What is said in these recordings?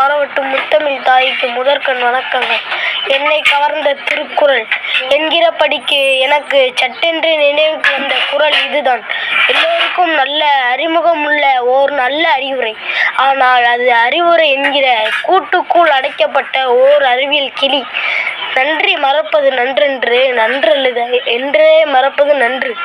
பரவட்டும் முத்தமிழ் தாய்க்கு முதற்கண் வணக்கங்கள். என்னை கவர்ந்த திருக்குறள். என்கிறபடிக்கு எனக்கு சட்டென்று நினைவுக்கு வந்த குறள் இதுதான். எல்லோருக்கும் நல்ல அறிமுகமுள்ள ஓர் நல்ல அறிவுரை. ஆனால் அது அறிவுரை என்கிற கூட்டுக்குள் அடைக்கப்பட்ட ஓர் அறிவியல் கிளி. நன்றி மறப்பது நன்றென்று நன்றல்லது என்றே மறப்பது நன்று.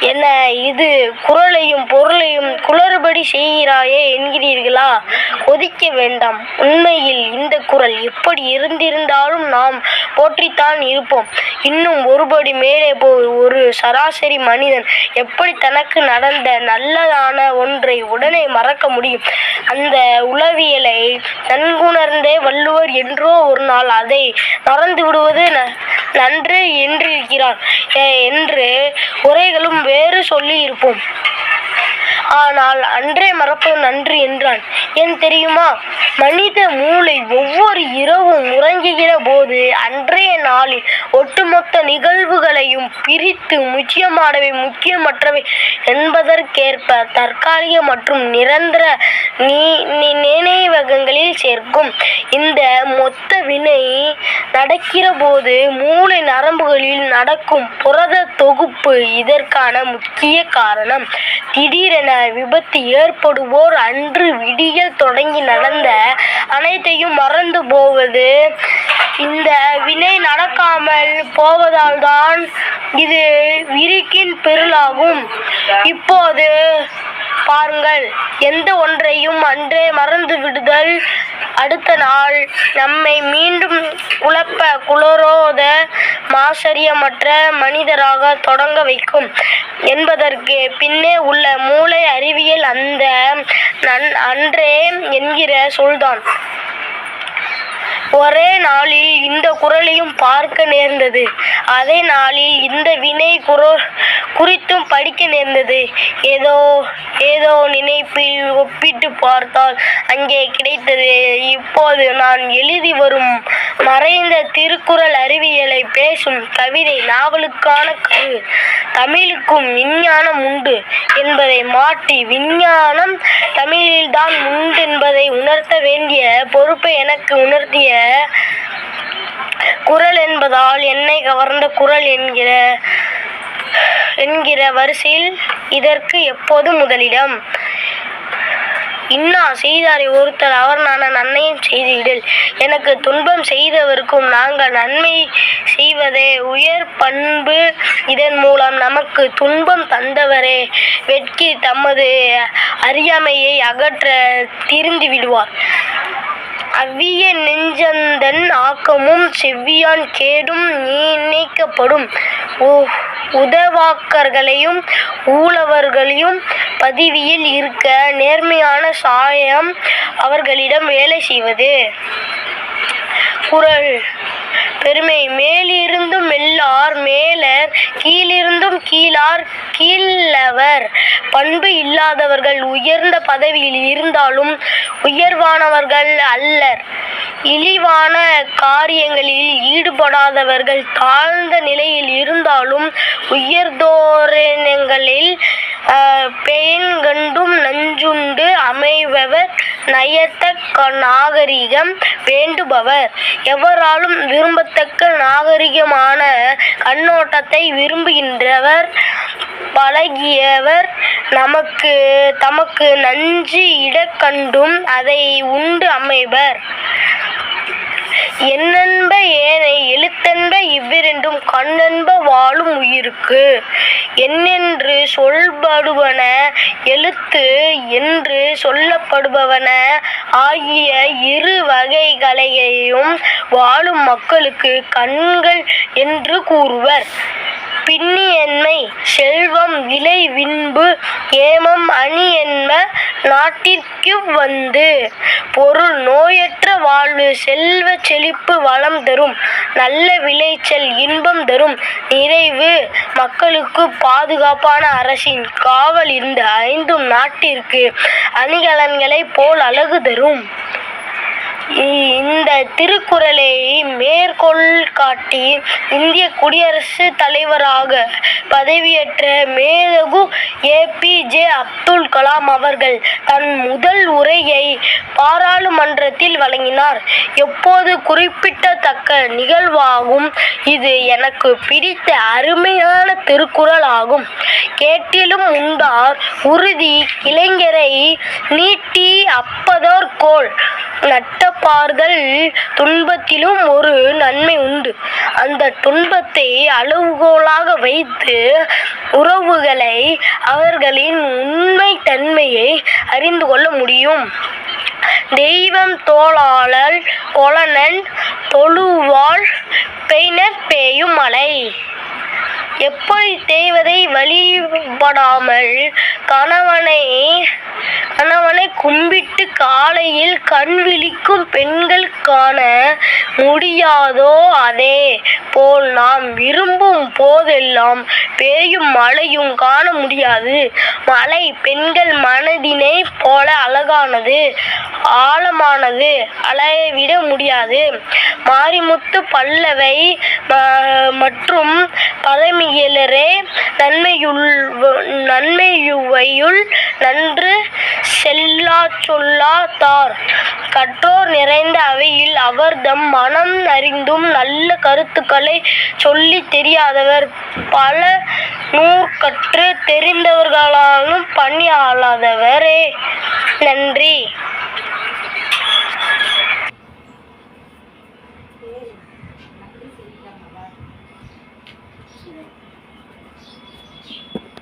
என்ன இது குறளையும் பொருளையும் குளறுபடி செய்கிறாயே என்கிறீர்களா? கொதிக்க வேண்டாம். உண்மையில் இந்த குறள் எப்படி இருந்திருந்தாலும் நாம் போற்றித்தான் இருப்போம். இன்னும் ஒருபடி மேலே போய் ஒரு சராசரி மனிதன் எப்படி தனக்கு நடந்த நல்லதான ஒன்றை உடனே மறக்க முடியும்? அந்த உளவியலை நன்குணர்ந்தே வள்ளுவர் என்றோ ஒரு நாள் அதை மறந்து விடுவது ந- நன்று என்றிருக்கிறான். என்று உரைகளும் வேறு சொல்லி இருப்போம் ஆனால் அன்றே மறப்பது நன்று என்றான். ஏன் தெரியுமா? மனித மூளை ஒவ்வொரு இரவும் உறங்குகிற போது அன்றைய நாளில் ஒட்டுமொத்த நிகழ்வுகளையும் பிரித்து முக்கியமானவை முக்கியமற்றவை என்பதற்கேற்ப தற்காலிக மற்றும் நிரந்தர நீ- நி- சேர்க்கும். இந்த மொத்த வினை நடக்கிற போது மூளை நரம்புகளில் நடக்கும் புரத தொகுப்பு இதற்கான முக்கிய காரணம். திடீரென விபத்து ஏற்படுவோர் அன்று விடியல் தொடங்கி நடந்த அனைத்தையும் மறந்து போவது. இந்த வினை நடக்காமல் போவதால் தான் இது விரிக்கின் பெருளாகும். இப்போது பாருங்கள். எந்த ஒன்றையும் அன்றே மறந்து விடுதல். அடுத்த நாள் நம்மை மீண்டும் குழப்ப குளரோத மாசரியமற்ற மனிதராக தொடங்க வைக்கும். என்பதற்கு பின்னே உள்ள மூளை அறிவியல் அந்த நன் அன்றே என்கிற சொல்தான். ஒரே நாளில் இந்த குறளையும் பார்க்க நேர்ந்தது. அதே நாளில் இந்த வினை குர குறித்தும் படிக்க நேர்ந்தது. ஏதோ ஏதோ நினைப்பில் ஒப்பிட்டு பார்த்தால் அங்கே கிடைத்தது. இப்போது நான் எழுதி வரும் மறைந்த திருக்குறள் அறிவியலை பேசும் கவிதை நாவலுக்கான கரு. தமிழுக்கும் விஞ்ஞானம் உண்டு என்பதை மாற்றி விஞ்ஞானம் தமிழில்தான் உண்டு என்பதை உணர்த்த வேண்டிய பொறுப்பை எனக்கு உணர்த்திய குறள் என்பதால் என்னை கவர்ந்த குறள் என்கிற என்கிற வரிசையில் இதற்கு எப்போது முதலிடம்? இன்னா செய்தாரை ஒருத்தர் அவர் நான் நன்மையும் செய்திடில் எனக்கு துன்பம் செய்தவருக்கும் நாங்கள் நன்மை செய்வதே. உயர் பண்பு இதன் மூலம் நமக்கு துன்பம் தந்தவரே. வெட்கி தமது அறியாமையை அகற்ற திரிந்து விடுவார். அவ்விய நெஞ்சந்தன் ஆக்கமும் செவ்வியான் கேடும் நீக்கப்படும். ஓ உதவாக்கர்களையும் ஊழவர்களையும் பதவியில் இருக்க நேர்மையான சாயம் அவர்களிடம் வேலை செய்வது. குரல். பெருமை. மேலிருந்தும் மெல்லார் மேலர் கீழிருந்தும் கீழார் கீழவர். பண்பு இல்லாதவர்கள் உயர்ந்த பதவியில் இருந்தாலும் உயர்வானவர்கள் அல்லர். இழிவான காரியங்களில் ஈடுபடாதவர்கள் தாழ்ந்த நிலையில் இருந்தாலும் உயர்தோரணங்களில் பெயன் கண்டும் நஞ்சுண்டு அமைபவர் நயத்தக்க நாகரிகம் வேண்டுபவர். எவராலும் விரும்பத்தக்க நாகரிகமான கண்ணோட்டத்தை விரும்புகின்றவர் பழகியவர் நமக்கு தமக்கு நஞ்சு இடக்கண்டும் அதை உண்டு அமைவர் எண்ணென்ப ஏனை எழுத்தென்ப இவ்விரண்டும் கண்ணென்ப வாழும் உயிருக்கு. என்னென்று சொல்படுவன எழுத்து என்று சொல்லப்படுபவன ஆகிய இரு வகைகளையும் வாழும் மக்களுக்கு கண்கள் என்று கூறுவர். பின்னியன்மை செல்வம் விலை விண்பு ஏமம் அணி என்ப நாட்டிற்கு வந்து பொருள் நோயற்ற வாழ்வு செல்வ செழிப்பு வளம் தரும் நல்ல விளைச்சல் இன்பம் தரும். நிறைவு மக்களுக்கு பாதுகாப்பான அரசின் காவல் இந்த ஐந்தும் நாட்டிற்கு அணிகலன்களைப் போல் அழகு தரும். இந்த திருக்குறளை மேற்கோள் காட்டி இந்திய குடியரசுத் தலைவராக பதவியேற்ற மேதகு ஏபிஜே அப்துல் கலாம் அவர்கள் தன் முதல் உரையை பாராளுமன்றத்தில் வழங்கினார். எப்போது குறிப்பிடத்தக்க நிகழ்வாகும் இது எனக்கு பிடித்த அருமையான திருக்குறள் ஆகும். கேட்டிலும் உண்டார் உறுதி இளைஞரை நீட்டி அப்பதோர் கோல் நட்டப்பார்கள் துன்பத்திலும் ஒரு நன்மை உண்டு. அந்த துன்பத்தை அளவுகோலாக வைத்து உறவுகளை அவர்களின் உண்மை தன்மையை அறிந்து கொள்ள முடியும். தெய்வம் தோளாளல் கொலனன் தொழுவாள் பெய்னர் பேயும் மலை. எப்படி தேவதை வழிபடாமல் கணவனை கணவனை கும்பிட்டு காலையில் கண் விழிக்கும் பெண்கள் காண முடியாதோ அதே போல் நாம் விரும்பும் போதெல்லாம் பேயும் மழையும் காண முடியாது. மழை பெண்கள் மனதினை போல அழகானது ஆழமானது அளவிட முடியாது. மாரிமுத்து பல்லவை ம- மற்றும் பழமியலரே நன்மையுள் நன்மையுவையுள் நன்று செல்லா சொல்லா தார். கற்றோர் நிறைந்த அவையில் அவர்தம் மனம் அறிந்தும் நல்ல கருத்துக்களை சொல்லித் தெரியாதவர். பல நூற்கற்று தெரிந்தவர்களாலும் பணியாளாதவரே. நன்றி.